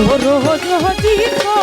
ও রোজ রোজ